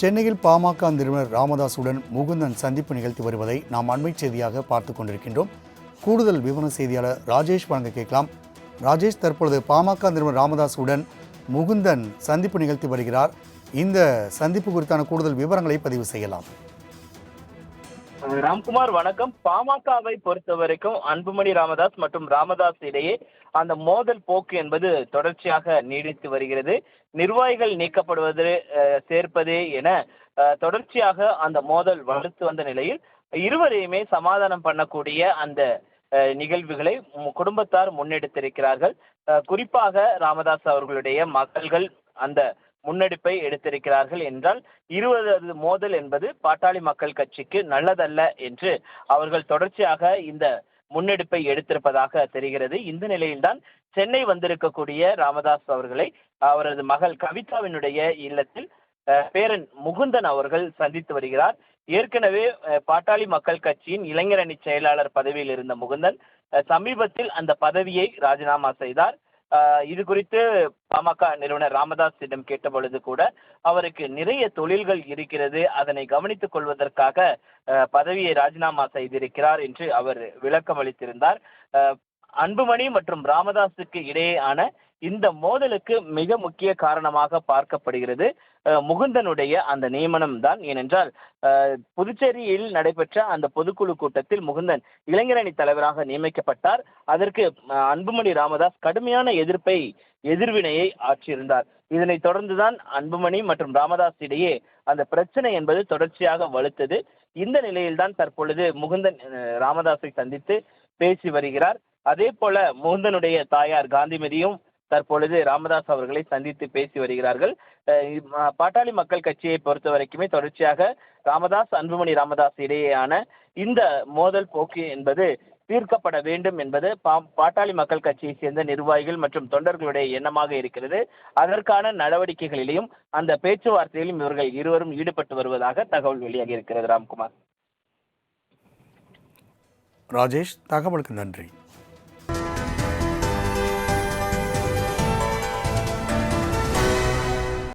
சென்னையில் பாமக நிறுவனர் ராமதாசுடன் முகுந்தன் சந்திப்பு நிகழ்த்தி வருவதை நாம் அண்மை செய்தியாக பார்த்து கொண்டிருக்கின்றோம். கூடுதல் விவர செய்தியாளர் ராஜேஷ் வழங்க கேட்கலாம். ராஜேஷ் தற்பொழுது பாமக நிறுவனர் ராமதாசுடன் முகுந்தன் சந்திப்பு நிகழ்த்தி வருகிறார். இந்த சந்திப்பு குறித்தான கூடுதல் விவரங்களை பதிவு செய்யலாம். ராம்குமார் வணக்கம். பாமகவை பொறுத்த வரைக்கும் அன்புமணி ராமதாஸ் மற்றும் ராமதாஸ் இடையே அந்த மோதல் போக்கு என்பது தொடர்ச்சியாக நீடித்து வருகிறது. நிர்வாகிகள் நீக்கப்படுவது சேர்ப்பது என தொடர்ச்சியாக அந்த மோதல் வலுத்து வந்த நிலையில் இருவரையுமே சமாதானம் பண்ணக்கூடிய அந்த நிகழ்வுகளை குடும்பத்தார் முன்னெடுத்திருக்கிறார்கள். குறிப்பாக ராமதாஸ் அவர்களுடைய மகள்கள் அந்த முன்னெடுப்பை எடுத்திருக்கிறார்கள் என்றால் இருவரது மோதல் என்பது பாட்டாளி மக்கள் கட்சிக்கு நல்லதல்ல என்று அவர்கள் தொடர்ச்சியாக இந்த முன்னெடுப்பை எடுத்திருப்பதாக தெரிகிறது. இந்த நிலையில்தான் சென்னை வந்திருக்கக்கூடிய ராமதாஸ் அவர்களை அவரது மகள் கவிதாவினுடைய இல்லத்தில் பேரன் முகுந்தன் அவர்கள் சந்தித்து வருகிறார். ஏற்கனவே பாட்டாளி மக்கள் கட்சியின் இளைஞரணி செயலாளர் பதவியில் இருந்த முகுந்தன் சமீபத்தில் அந்த பதவியை ராஜினாமா செய்தார். இது குறித்து பாமக நிறுவனர் ராமதாஸிடம் கேட்ட பொழுது கூட அவருக்கு நிறைய தொழில்கள் இருக்கிறது. அதனை கவனித்துக் கொள்வதற்காக அஹ், பதவியை ராஜினாமா செய்திருக்கிறார் என்று அவர் விளக்கம் அளித்திருந்தார் அஹ், அன்புமணி மற்றும் ராமதாஸுக்கு இடையேயான இந்த மோதலுக்கு மிக முக்கிய காரணமாக பார்க்கப்படுகிறது. முகுந்தனுடைய அந்த நியமனம் தான் ஏனென்றால் புதுச்சேரியில் நடைபெற்ற அந்த பொதுக்குழு கூட்டத்தில் முகுந்தன் இளைஞரணி தலைவராக நியமிக்கப்பட்டார். அதற்கு அன்புமணி ராமதாஸ் கடுமையான எதிர்ப்பை எதிர்வினையை ஆற்றியிருந்தார். இதனைத் தொடர்ந்துதான் அன்புமணி மற்றும் ராமதாஸ் இடையே அந்த பிரச்சனை என்பது தொடர்ச்சியாக வலுத்தது. இந்த நிலையில்தான் தற்பொழுது முகுந்தன் ராமதாஸை சந்தித்து பேசி வருகிறார். அதே போல முகந்தனுடைய தாயார் காந்திமதியும் தற்பொழுது ராமதாஸ் அவர்களை சந்தித்து பேசி வருகிறார்கள். பாட்டாளி மக்கள் கட்சியை பொறுத்த வரைக்குமே தொடர்ச்சியாக ராமதாஸ் அன்புமணி ராமதாஸ் இடையேயான இந்த மோதல் போக்கு என்பது தீர்க்கப்பட வேண்டும் என்பது பா- பாட்டாளி மக்கள் கட்சியை சேர்ந்த நிர்வாகிகள் மற்றும் தொண்டர்களுடைய எண்ணமாக இருக்கிறது. அதற்கான நடவடிக்கைகளிலும் அந்த பேச்சுவார்த்தையிலும் இவர்கள் இருவரும் ஈடுபட்டு வருவதாக தகவல் வெளியாகி இருக்கிறது. ராம்குமார். ராஜேஷ் தகவலுக்கு நன்றி.